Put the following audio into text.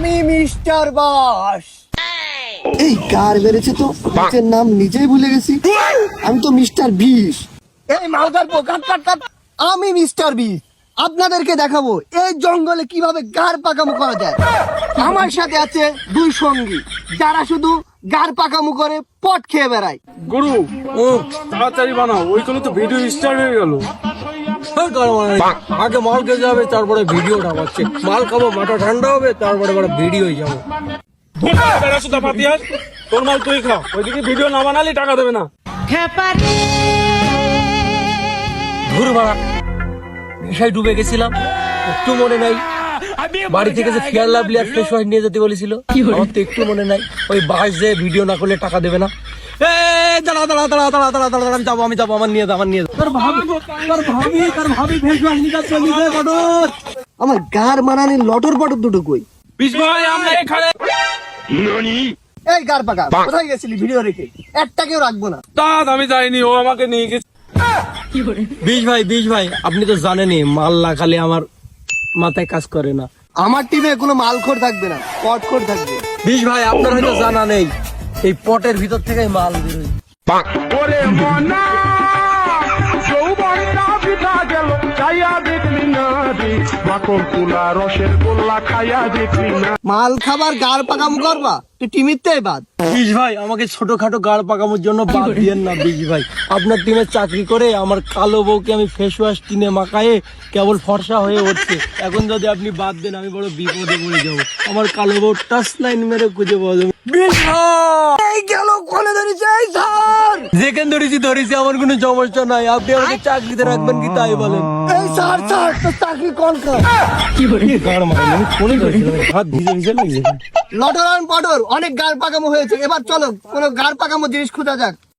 আমি মিস্টার বাস। এই কার বেড়েছে তো? নিজের নাম নিজেই ভুলে গেছি। আমি তো মিস্টার বিশ। এই মালদার কাট কাট কাট আমি মিস্টার বিশ। আপনাদেরকে দেখাবো এই জঙ্গলে কীভাবে গার পাকামো করা যায়। আমার সাথে আছে দুই সঙ্গী যারা শুধু গার পাকামো করে পট খেয়ে বেড়ায়। গুরু ও তাড়াতাড়ি বানাও। ওইগুলো তো ভিডিও স্টার্ট হয়ে গেল। আগে মাল খেতে যাবে তারপরে ভিডিওটা পাচ্ছে মাল খাব মাথা ঠান্ডা হবে তারপরে বড় ভিডিও যাব তোর মাল তুই খা। ওইদিকে ভিডিও না বানালে টাকা দেবে না। ঘুর ভাড়া নেশায় ডুবে গেছিলাম একটু মনে নাই। বাড়ি থেকে যে ফিয়ার লাভলি ফ্রেশ ওয়াশ নিয়ে যেতে বলেছিল আমার তো একটু মনে নাই। ওই বাস যে ভিডিও না করলে টাকা দেবে না। দাঁড়া দাঁড়া দাঁড়া দাঁড়া দাঁড়া দাঁড়া দাঁড়া আমি যাব আমি যাব আমার নিয়ে যাব আমার নিয়ে যাব তোর ভাবি তোর ভাবি তোর ভাবি ফেস ওয়াশ নিয়ে যায় বটর। আমার গার মানানি লটর পটর দুটো কই? বিশ ভাই আমরা এখানে এই গার পাকা কোথায় গেছিলি ভিডিও রেখে? একটাকেও রাখব না। তাত আমি যাইনি ও আমাকে নিয়ে গেছে। বিশ ভাই বিশ ভাই আপনি তো জানেনই মাল না খালে আমার মাথায় কাজ করে না। আমার টিমে কোনো মাল মালখোর থাকবে না পট পটখোর থাকবে। বিশ ভাই আপনার হয়তো জানা নেই এই পটের ভিতর থেকে মাল বেরোয়। ওরে মনা যৌবনটা বিতা গেল চাইয়া দেখলি না রে। মাখন তুলা রসের গোল্লা খাইয়া দেখলি না। মাল খাবার গার পাকামো করবা? তুই টিমিতেই বাদ বিশ ভাই আমাকে ছোটখাটো গাড় পাকানোর জন্য বাদ দিয়েন না বিশ ভাই। আপনার টিমে চাকরি করে আমার কালো বউকে আমি ফেস ওয়াশ কিনে মাখায়ে কেবল ফর্সা হয়ে উঠছে। এখন যদি আপনি বাদ দেন আমি বড় বিপদে পড়ে যাব। আমার কালো বউ টাচ লাইন মেরে খুঁজে পাওয়া যাবে। বিশ ভাই! এই গেল কোনে ধরেছে এই স্যার যেখান ধরেছি ধরেছি আমার কোনো সমস্যা নাই। আপনি আমাকে চাকরিতে রাখবেন কি তাই বলেন? এই স্যার স্যার তোর চাকরি কোন গাড় মারেন আমি ধরেছিলাম? হাত ভিজে ভিজে লাগছে। লটর আর পটর অনেক গাল পাকামো হয়েছে। এবার চলো কোন গাল পাকামো জিনিস খুঁজা যাক।